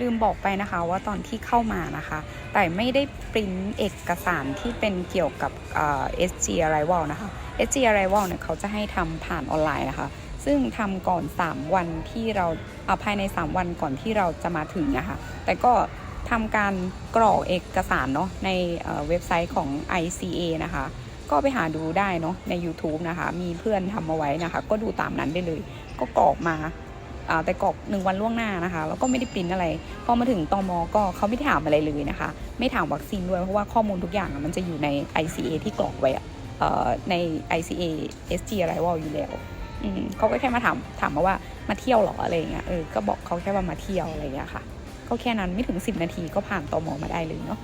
ลืมบอกไปนะคะว่าตอนที่เข้ามานะคะ แต่ไม่ได้ปริ้นเอกสารที่เป็นเกี่ยวกับเอ่อ SG Arrival นะคะ SG Arrival เนี่ยเขาจะให้ทำผ่านออนไลน์นะคะ ซึ่งทำก่อน 3 วันที่เราเอ่อภายใน 3 วันก่อนที่เราจะมาถึงนะคะ แต่ก็ทำการกรอกเอกสารเนาะในเเว็บไซต์ของ ICA นะคะ ก็ไปหาดูได้เนาะใน YouTube นะคะ มีเพื่อนทำเอาไว้นะคะ ก็ดูตามนั้นได้เลย ก็กรอกมา แต่กรอกหนึ่งวันล่วงหน้านะคะ แล้วก็ไม่ได้ปริ้นอะไร พอมาถึงตอมอก็เขาไม่ถามอะไรเลยนะคะ ไม่ถามวัคซีนด้วยเพราะว่าข้อมูลทุกอย่างมันจะอยู่ใน ICA ที่กรอกไว้ใน ICA SG อะไรว่าอยู่แล้วเขาก็แค่มาถามถามมาว่ามาเที่ยวหรออะไรเงี้ยเออก็บอกเขาแค่ว่ามาเที่ยวอะไรอย่างเงี้ยค่ะ ก็แค่นั้นไม่ถึง 10 นาทีก็ผ่านตอมอมาได้เลยเนาะ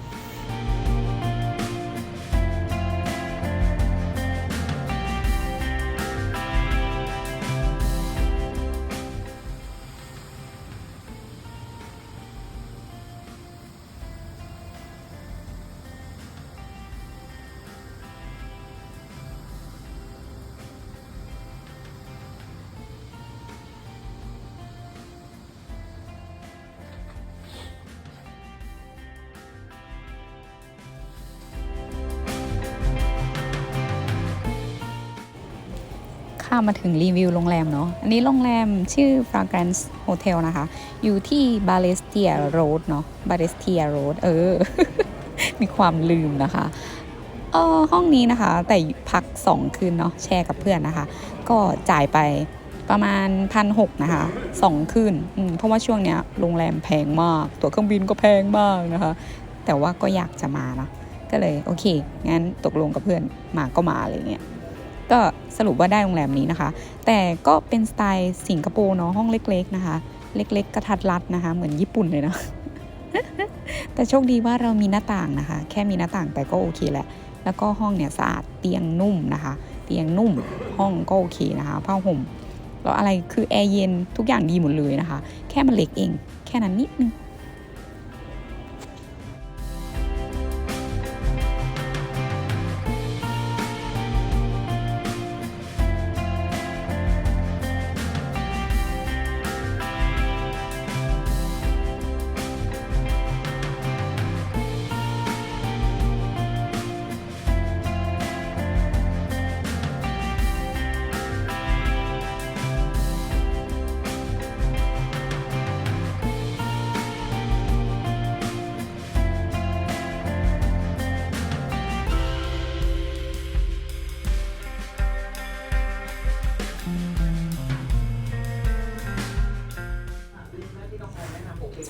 มาถึงรีวิวโรงแรมเนาะ อันนี้โรงแรมชื่อ Fragrance Hotel นะคะ อยู่ที่ b a l e s t i a Road เนาะ b a l e s t i a Road เออ มีความลืมนะคะเออห้องนี้นะคะ แต่พัก 2 คืนเนาะแชร์กับเพื่อนนะคะ ก็จ่ายไปประมาณพันหกนะคะ2คืนเพราะว่าช่วงเนี้ยโรงแรมแพงมาก ตั๋วเครื่องบินก็แพงมากนะคะ แต่ว่าก็อยากจะมานะก็เลยโอเค งั้นตกลงกับเพื่อนมาก็มาอะไรเงี้ย ก็สรุปว่าได้โรงแรมนี้นะคะ แต่ก็เป็นสไตล์สิงคโปร์เนาะห้องเล็ก ๆนะคะ เล็ก ๆ กระทัดรัดนะคะ เหมือนญี่ปุ่นเลยนะแต่โชคดีว่าเรามีหน้าต่างนะคะ แค่มีหน้าต่างไปก็โอเคแหละ แล้วก็ห้องเนี่ยสะอาดเตียงนุ่มนะคะ เตียงนุ่มห้องก็โอเคนะคะผ้าห่มแล้วอะไรคือแอร์เย็นทุกอย่างดีหมดเลยนะคะ แค่มันเล็กเอง แค่นั้นนิดนึง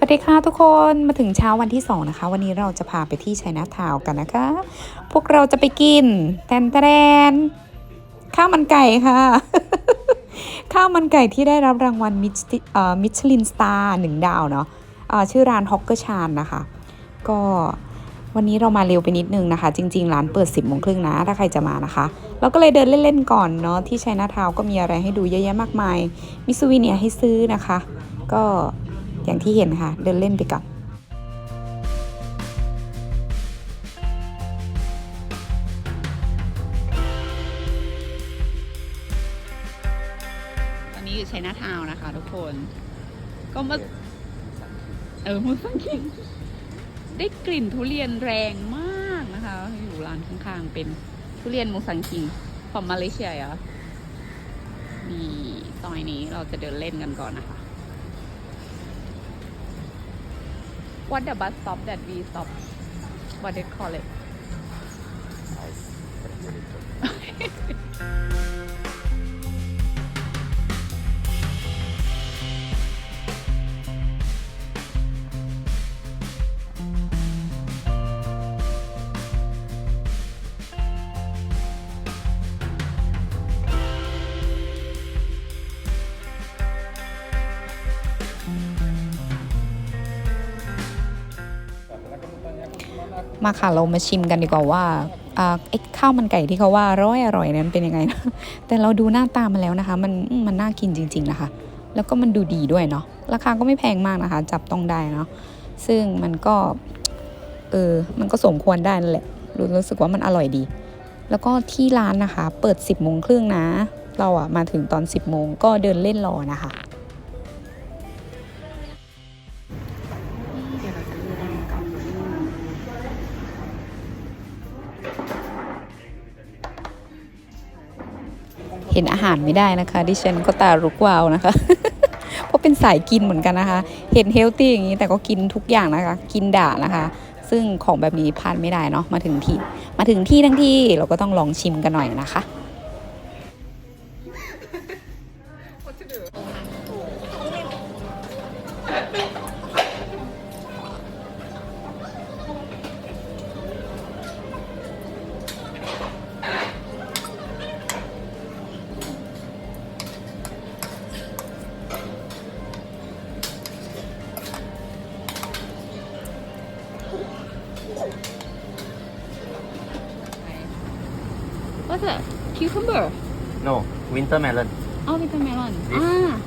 วัสดีค่ะทุกคนมาถึงเช้าวันที่ 2 นะคะ วันนี้เราจะพาไปที่ชัยนาทาวกันนะคะ พวกเราจะไปกินแตนแตนข้าวมันไก่ค่ะ ข้าวมันไก่ที่ได้รับรางวัลมิชมิชลินสตาร์หนึ่งดาวเนาะอ่าชื่อร้านฮอกเกอร์ชานนะคะ ก็วันนี้เรามาเร็วไปนิดนึงนะคะ จริง ๆ ร้านเปิด 10บโมงครึ่งนะ ถ้าใครจะมานะคะ เราก็เลยเดินเล่น ๆ ก่อนเนาะที่ชัยนาทาวก็มีอะไรให้ดูเยอะแยะมากมาย มีซูวิเนียให้ซื้อนะคะ ก็ อย่างที่เห็นค่ะ เดินเล่นไปกับตอนนี้อยู่ชัยนาทาวน์นะคะทุกคน ก็มาเออมูสังคิงได้กลิ่นทุเรียนแรงมากนะคะ อยู่ร้านข้างๆ เป็นทุเรียนมูสังคิงของมาเลเซียเหรอนี่ซอยนี้เราจะเดินเล่นกันก่อนนะคะ What the bus stop that we stop. What they call it มาค่ะเรามาชิมกันดีกว่าว่าไอ้ข้าวมันไก่ที่เขาว่าร่อยอร่อยนั้นเป็นยังไงนะแต่เราดูหน้าตามันแล้วนะคะ มันมมันน่ากินจริง ๆนะคะ แล้วก็มันดูดีด้วยเนาะราคาก็ไม่แพงมากนะคะ จับต้องได้เนาะซึ่งมันก็เออมันก็สมควรได้นั่นแหละรู้รู้สึกว่ามันอร่อยดี แล้วก็ที่ร้านนะคะ เปิด 10บโมงครึ่งนะ เราอะมาถึงตอน 10บโมงก็เดินเล่นรอนะคะ เห็นอาหารไม่ได้นะคะ ดิฉันก็ตาลุกวาวนะคะ เพราะเป็นสายกินเหมือนกันนะคะ เห็นเฮลตี้อย่างนี้แต่ก็กินทุกอย่างนะคะ กินด่านะคะ ซึ่งของแบบนี้พลาดไม่ได้เนาะมาถึงที่ มาถึงที่ทั้งที่เราก็ต้องลองชิมกันหน่อยนะคะ No, winter melon. oh watermelon This- ah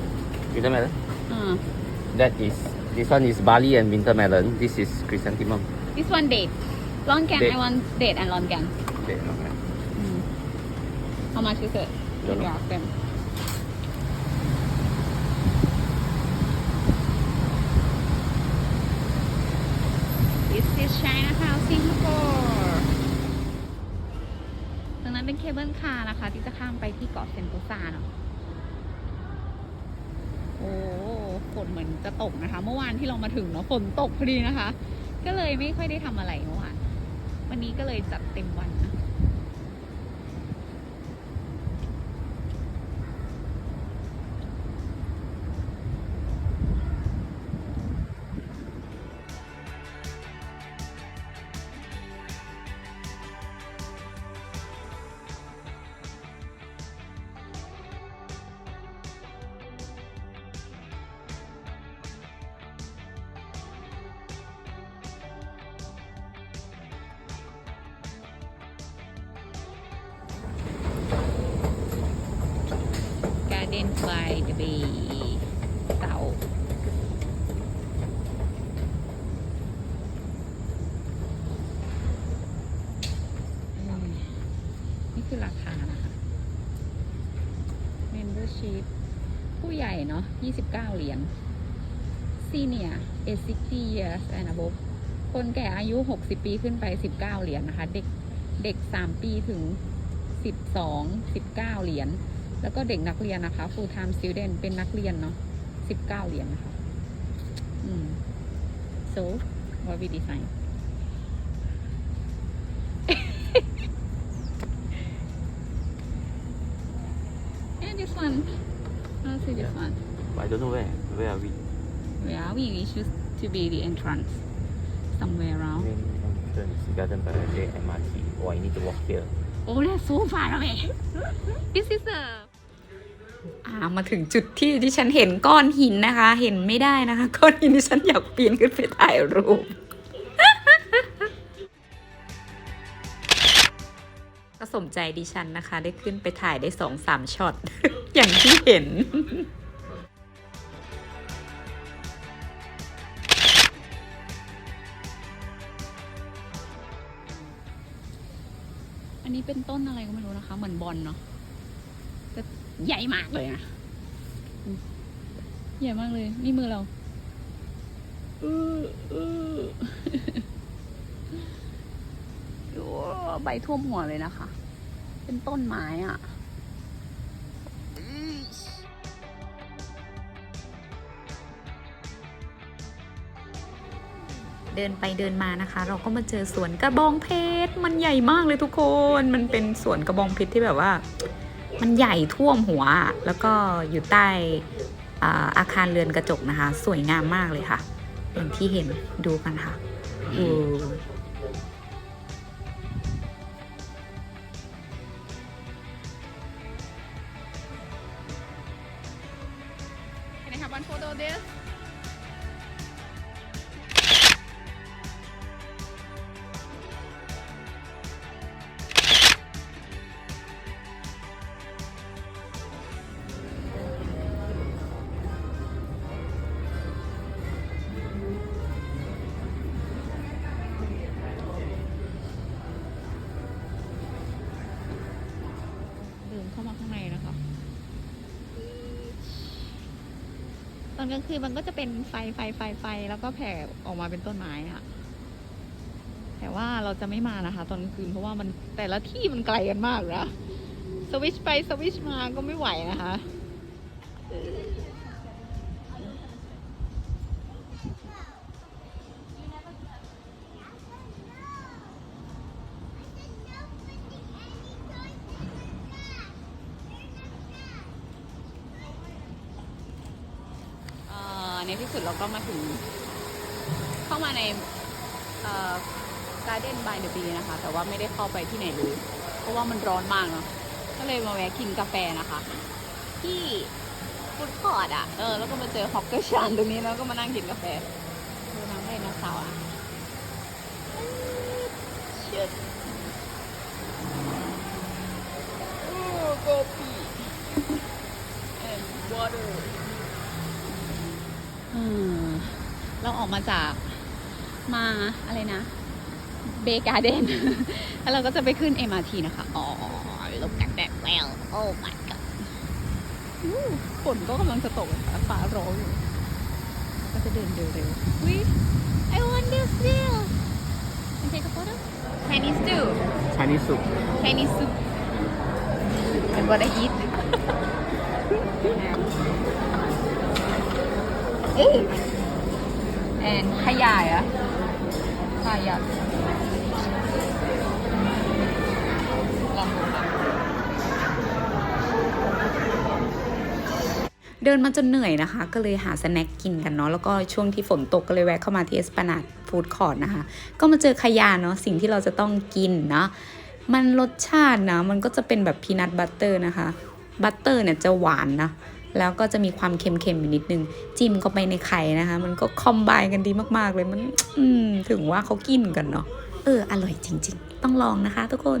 Winter melon. ah That is this one is barley and winter melon. This is chrysanthemum. this one date longan Date. I want date and longan Okay, okay. Mm. How much is it? Don't know. เคเบิลคาร์นะคะ ที่จะข้ามไปที่เกาะเซนโตซาเนาะโอ้ฝนเหมือนจะตกนะคะ เมื่อวานที่เรามาถึงเนาะฝนตกพอดีนะคะ ก็เลยไม่ค่อยได้ทำอะไรเมื่อวานวันนี้ก็เลยจัดเต็มวัน Garden by the Bay เต่านี่คือราคานะคะ Membership ผู้ใหญ่เนาะ 29 เหรียญ Senior is 60 years and above คนแก่อายุ 60 ปีขึ้นไป 19 เหรียญนะคะ เด็ก เด็ก 3 ปีถึง 12 19 เหรียญ แล้วก็เด็กนักเรียนนะคะ full time student เป็นนักเรียนเนาะ19เหรียญนะคะอืม so what we design and this one let's see this Yeah. one But I don't know where. Where are we? yeah we we choose to be the entrance somewhere around Main entrance, Garden by the Bay MRT. Oh, I need to walk here. Oh, that's so far away. This is a อ่ามาถึงจุดที่ที่ฉันเห็นก้อนหินนะคะ เห็นไม่ได้นะคะ ก้อนหินที่ฉันอยากปีนขึ้นไปถ่ายรูปก็สมใจดิฉันนะคะ ได้ขึ้นไปถ่ายได้สองสามช็อต อย่างที่เห็นอันนี้เป็นต้นอะไรก็ไม่รู้นะคะ เหมือนบอลเนาะ ใหญ่มากเลยนะอืมใหญ่มากเลย นี่มือเราเออเออโอ้ใบท่วมหัวเลยนะคะ เป็นต้นไม้อะ่ะเดินไปเดินมานะคะ เราก็มาเจอสวนกระบองเพชรมันใหญ่มากเลยทุกคน มันเป็นสวนกระบองเพชรที่แบบว่า มันใหญ่ท่วมหัว แล้วก็อยู่ใต้อาคารเรือนกระจกนะคะ สวยงามมากเลยค่ะอย่างที่เห็นดูกันค่ะโอ้ อนกลางคืนมันก็จะเป็นไฟไฟไฟไฟแล้วก็แผ่ออกมาเป็นต้นไม้ค่ะ แต่ว่าเราจะไม่มานะคะ ตอนกลางคืนเพราะว่ามันแต่ละที่มันไกลกันมากนะสวิชไปสวิชมาก็ไม่ไหวนะคะ ในที่สุดเราก็มาถึง เข้ามาในเอ่อ Garden by the Bee นะคะ แต่ว่าไม่ได้เข้าไปที่ไหนเลย เพราะว่ามันร้อนมากเนาะก็เลยมาแวะกินกาแฟนะคะ ที่ฟุตคอร์ดอะเออแล้วก็มาเจอฮอกเกอร์ชันตรงนี้แล้วก็มานั่งกินกาแฟดูน้ำไดโนเสาร์อะชิดโอ้โกปี and water เราออกมาจากมาอะไรนะ เบการ์เดน แล้วเราก็จะไปขึ้น MRT นะคะ อ๋อ look at that well oh my god อู้ฝนก็กำลังจะตกนะคะฟ้าร้องอยู่ก็จะเดินเร็วๆวิ I want this deal Can take a photo Chinese stew Chinese soup. Chinese soup and what I eat เอ๊ะ and ขยายอะขยายลองดูค่ะเดินมาจนเหนื่อยนะคะ ก็เลยหาสแน็คกินกันเนาะแล้วก็ช่วงที่ฝนตกก็เลยแวะเข้ามาที่เอสปานาดฟู้ดคอร์ทนะคะ ก็มาเจอขยาเนาะสิ่งที่เราจะต้องกินเนาะมันรสชาตินะ มันก็จะเป็นแบบพีนัทบัตเตอร์นะคะ บัตเตอร์เนี่ยจะหวานนะ แล้วก็จะมีความเค็มๆอยู่นิดนึง จิ้มเข้าไปในไข่นะคะ มันก็คอมบายกันดีมากๆเลยมันอืถึงว่าเขากินกันเนาะเอออร่อยจริง ๆ ต้องลองนะคะทุกคน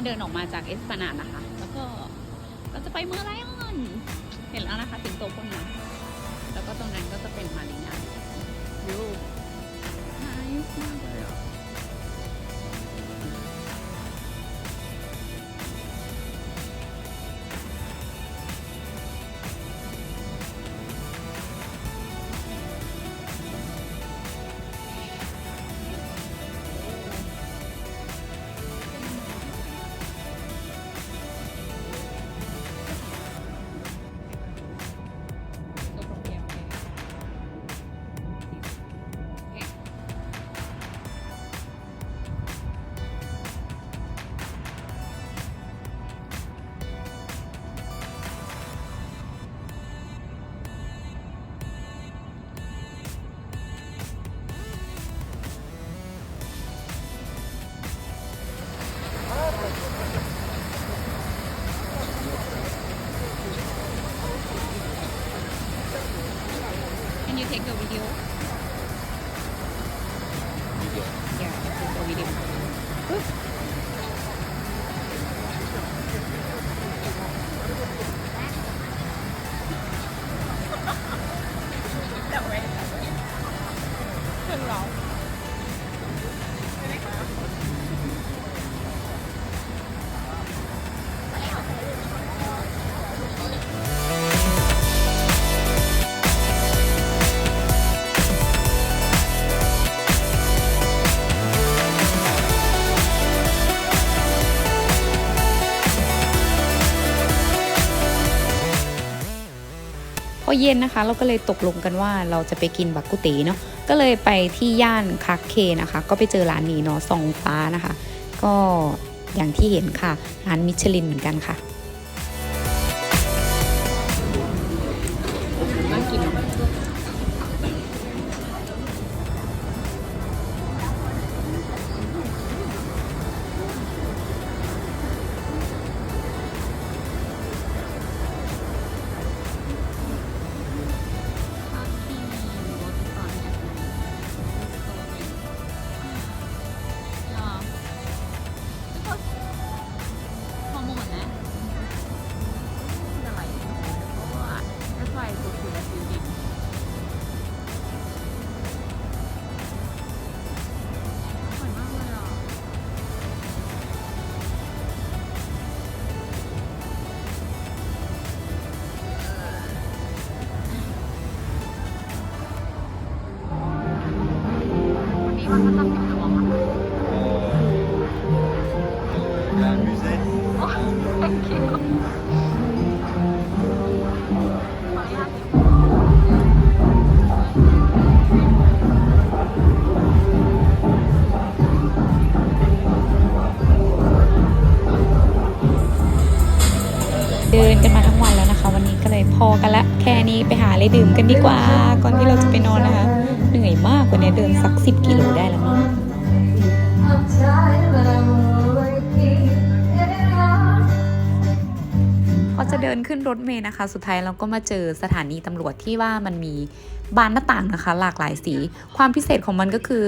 เราเดินออกมาจากเอสปานาดนะคะ แล้วก็เราจะไปเมืองไลออน เห็นแล้วนะคะสิงโตพ่นน้ำแล้วก็ตรงนั้นก็จะเป็นมารีนาวิวน่ายุมากเลยอะ อเย็นนะคะ เราก็เลยตกลงกันว่าเราจะไปกินบักกุเตเนาะก็เลยไปที่ย่านคักเคนะคะ ก็ไปเจอร้านนี้เนาะสองฟ้านะคะ ก็อย่างที่เห็นค่ะ ร้านมิชลินเหมือนกันค่ะ un musée. Thank you เดินกันมาทั้งวันแล้วนะคะ วันนี้ก็เลยพอกันละ แค่นี้ไปหาอะไรดื่มกันดีกว่า ก่อนที่เราจะไปนอนนะคะ อยมากวันนี้เดินสักสิบกิโลได้แล้วมั้งพอจะเดินขึ้นรถเมล์นะคะ สุดท้ายเราก็มาเจอสถานีตำรวจที่ว่ามันมีบานหน้าต่างนะคะ หลากหลายสี ความพิเศษของมันก็คือ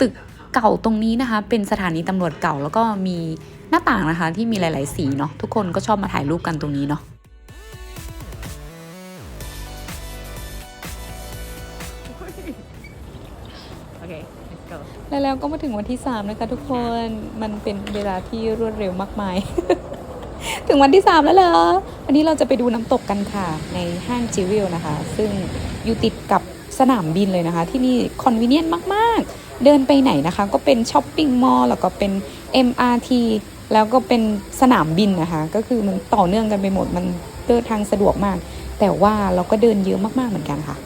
ตึกเก่าตรงนี้นะคะ เป็นสถานีตำรวจเก่าแล้วก็มีหน้าต่างนะคะ ที่มีหลาย ๆ สีเนาะทุกคนก็ชอบมาถ่ายรูปกันตรงนี้เนาะ แล้วแล้วก็มาถึงวันที่ 3 นะคะทุกคน มันเป็นเวลาที่รวดเร็วมากมาย ถึงวันที่ 3 แล้วเหรอ วันนี้เราจะไปดูน้ำตกกันค่ะ ในห้างจิวิลนะคะ ซึ่งอยู่ติดกับสนามบินเลยนะคะ ที่นี่คอนเวเนียนมากๆ เดินไปไหนนะคะ ก็เป็นช้อปปิ้งมอลล์แล้วก็เป็น MRT แล้วก็เป็นสนามบินนะคะ ก็คือมันต่อเนื่องกันไปหมด มันเดินทางสะดวกมาก แต่ว่าเราก็เดินเยอะมากๆเหมือนกันค่ะ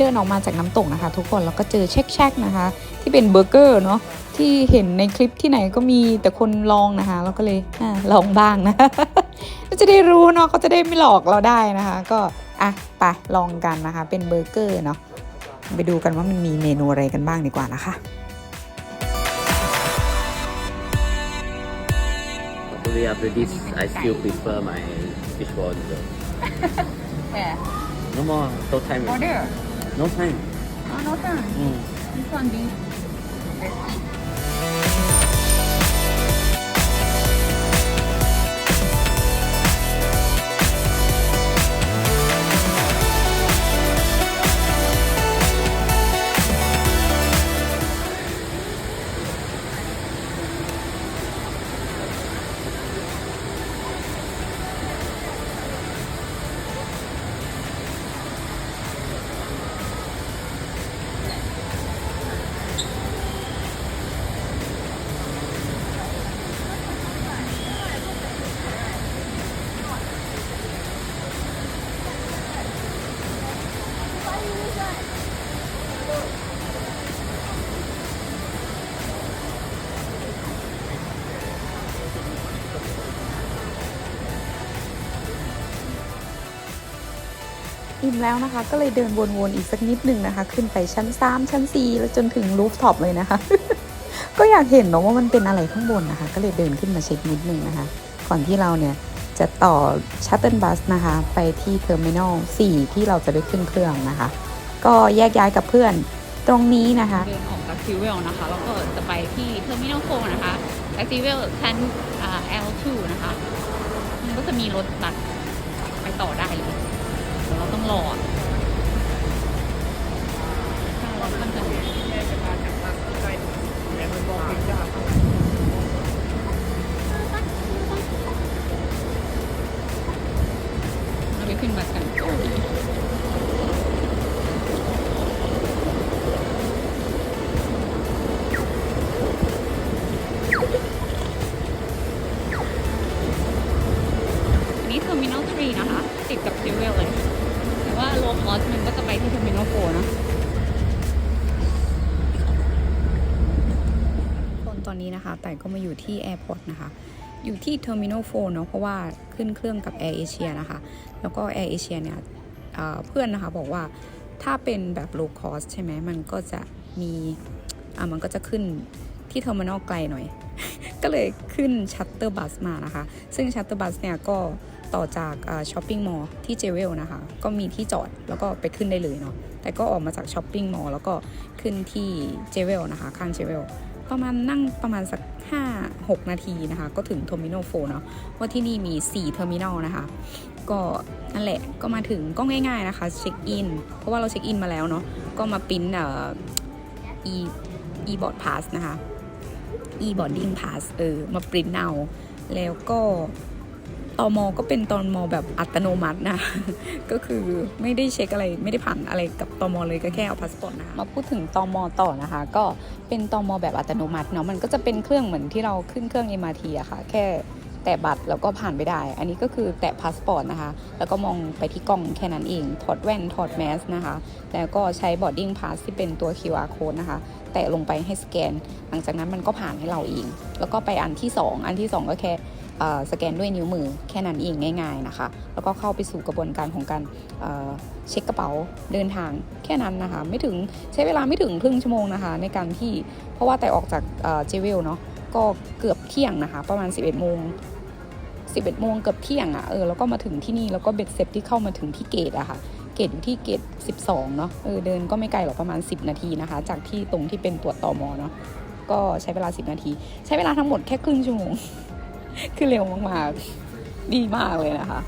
เดินออกมาจากน้ำตกนะคะ ทุกคนแล้วก็เจอเช็คแชกนะคะ ที่เป็นเบอร์เกอร์เนาะที่เห็นในคลิปที่ไหนก็มีแต่คนลองนะคะ เราก็เลยอาลองบ้างนะก็จะได้รู้เนาะเขาจะได้ไม่หลอกเราได้นะคะ ก็อะไปลองกันนะคะ เป็นเบอร์เกอร์เนาะไปดูกันว่ามันมีเมนูอะไรกันบ้างดีกว่านะคะ Probably after this, I still prefer my fishball noodle. yeah No more, no time. order No time. oh no time Mm. this one อิ่มแล้วนะคะ ก็เลยเดินวนๆอีกสักนิดหนึ่งนะคะ ขึ้นไปชั้น 3 ชั้น 4 แล้วจนถึงรูฟท็อปเลยนะคะ ก็อยากเห็นเนาะว่ามันเป็นอะไรข้างบนนะคะ ก็เลยเดินขึ้นมาเช็คนิดนึงนะคะ ก่อนที่เราเนี่ยจะต่อชัตเติลบัสนะคะ ไปที่เทอร์มินอล4ที่เราจะได้ขึ้นเครื่องนะคะ ก็แยกย้ายกับเพื่อนตรงนี้นะคะเดินออกจากซิเวลนะคะแล้วก็จะไปที่เทอร์มินอลโฟนะคะจากซิเวลชั้นอ่า L2 นะคะมันก็จะมีรถบัสไปต่อได้เลย ต้องรออะถ้ารถมันจะเราไปขึ้นบัสกันอัน ก็มาอยู่ที่แอร์พอร์ตนะคะ อยู่ที่ Terminal 4เนาะเพราะว่าขึ้นเครื่องกับ Air Asia นะคะ แล้วก็ Air Asia เนี่ยเอ่อเพื่อนนะคะบอกว่าถ้าเป็นแบบ low cost ใช่ไหมมันก็จะมีอะมันก็จะขึ้นที่ Terminal ไกลหน่อย ก็เลยขึ้นชัตเตอร์บัสมานะคะ ซึ่งชัตเตอร์บัสเนี่ยก็ต่อจากช้อปปิ้งมอลล์ที่เจเวลนะคะ ก็มีที่จอดแล้วก็ไปขึ้นได้เลยเนาะแต่ก็ออกมาจากช้อปปิ้งมอลล์แล้วก็ขึ้นที่เจเวลนะคะ ข้างเจเวล ประมาณนั่งประมาณสัก 5 6 นาทีนะคะ ก็ถึงเทอร์มินอลโฟเนาะว่าที่นี่มี 4 เทอร์มินอลนะคะ ก็นั่นแหละก็มาถึงก็ง่ายๆนะคะเช็คอินเพราะว่าเราเช็คอินมาแล้วเนาะก็มาปริ้นเอ่อ e e board pass นะคะ e boarding pass เออมาปริ้นเอาแล้วก็ ตอมอก็เป็นตอมอแบบอัตโนมัตินะ ก็คือไม่ได้เช็คอะไรไม่ได้ผ่านอะไรกับตอมอเลยก็แค่เอาพาสปอร์ตนะคะมาพูดถึงตอมอต่อนะคะ ก็เป็นตอมอแบบอัตโนมัติเนาะมันก็จะเป็นเครื่องเหมือนที่เราขึ้นเครื่อง MRT อะค่ะ แค่แตะบัตรแล้วก็ผ่านไปได้ อันนี้ก็คือแตะพาสปอร์ตนะคะ แล้วก็มองไปที่กล้องแค่นั้นเอง ถอดแว่น ถอดแมสนะคะ แล้วก็ใช้ boarding pass ที่เป็นตัว QR code นะคะ แตะลงไปให้สแกน หลังจากนั้นมันก็ผ่านให้เราเอง แล้วก็ไปอันที่ 2 อันที่ 2 ก็แค่ สแกนด้วยนิ้วมือแค่นั้นเองง่าย ๆนะคะ แล้วก็เข้าไปสู่กระบวนการของการเเช็คกระเป๋าเดินทางแค่นั้นนะคะ ไม่ถึงใช้เวลาไม่ถึงครึ่งชั่วโมงนะคะ ในการที่เพราะว่าแต่ออกจากเจเวลเนาะก็เกือบเที่ยงนะคะ ประมาณ 11โมง11โมงเกือบเที่ยงอะ่ะเออแล้วก็มาถึงที่นี่แล้วก็เบ็ดเสร็จที่เข้ามาถึงที่เกตอะค่ะเกตอยู่ที่เกต 12 เนาะเออเดินก็ไม่ไกลหรอกประมาณ 10 นาทีนะคะ จากที่ตรงที่เป็นตรวจตอมอเนาะก็ใช้เวลา 10 นาที ใช้เวลาทั้งหมดแค่ครึ่งชั่วโมง คือเร็วมากๆ ดีมากเลยนะคะ